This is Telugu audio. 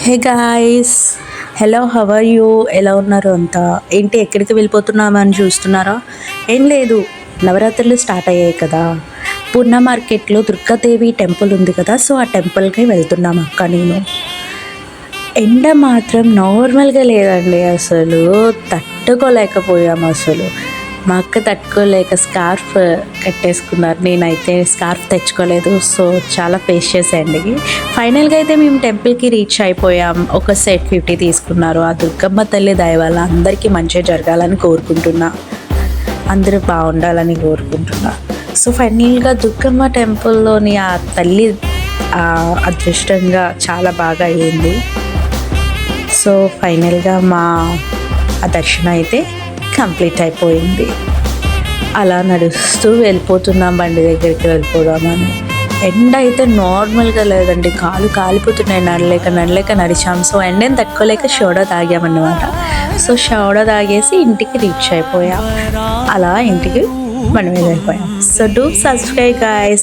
Hey guys hello how are you ఉన్నారు అంతా? ఏంటి ఎక్కడికి వెళ్ళిపోతున్నామని చూస్తున్నారా? ఏం లేదు నవరాత్రులు స్టార్ట్ అయ్యాయి కదా. పూర్ణ మార్కెట్లో దుర్గాదేవి టెంపుల్ ఉంది కదా సో ఆ టెంపుల్కి వెళ్తున్నాం అక్క నేను. ఎండ మాత్రం నార్మల్గా లేదండి అసలు. తట్టుకోలేకపోయాము అసలు. మా అక్క తట్టుకోలేక స్కార్ఫ్ కట్టేసుకున్నారు. నేనైతే స్కార్ఫ్ తెచ్చుకోలేదు. సో చాలా ఫేస్ చేసేయండి ఫైనల్గా అయితే మేము టెంపుల్కి రీచ్ అయిపోయాం. ఒక సెట్ ఫిఫ్టీ తీసుకున్నారు. ఆ దుర్గమ్మ తల్లి దయ వల్ల అందరికీ మంచిగా జరగాలని కోరుకుంటున్నా. అందరూ బాగుండాలని కోరుకుంటున్నా. సో ఫైనల్గా దుర్గమ్మ టెంపుల్లోని ఆ తల్లి అదృష్టంగా చాలా బాగా అయ్యింది సో ఫైనల్గా మా ఆ దర్శనం అయితే కంప్లీట్ అయిపోయింది. అలా నడుస్తూ వెళ్ళిపోతున్నాం బండి దగ్గరికి వెళ్ళిపోదామని. ఎండ అయితే నార్మల్గా లేదండి. కాలు కాలిపోతున్నాయి. నడలేక నడలేక నడిచాం. సో ఎండని తట్టుకోలేక షోడా తాగామన్నమాట. సో షోడా తాగేసి ఇంటికి రీచ్ అయిపోయాం. అలా ఇంటికి మనం వెళ్ళిపోయాం. So do subscribe guys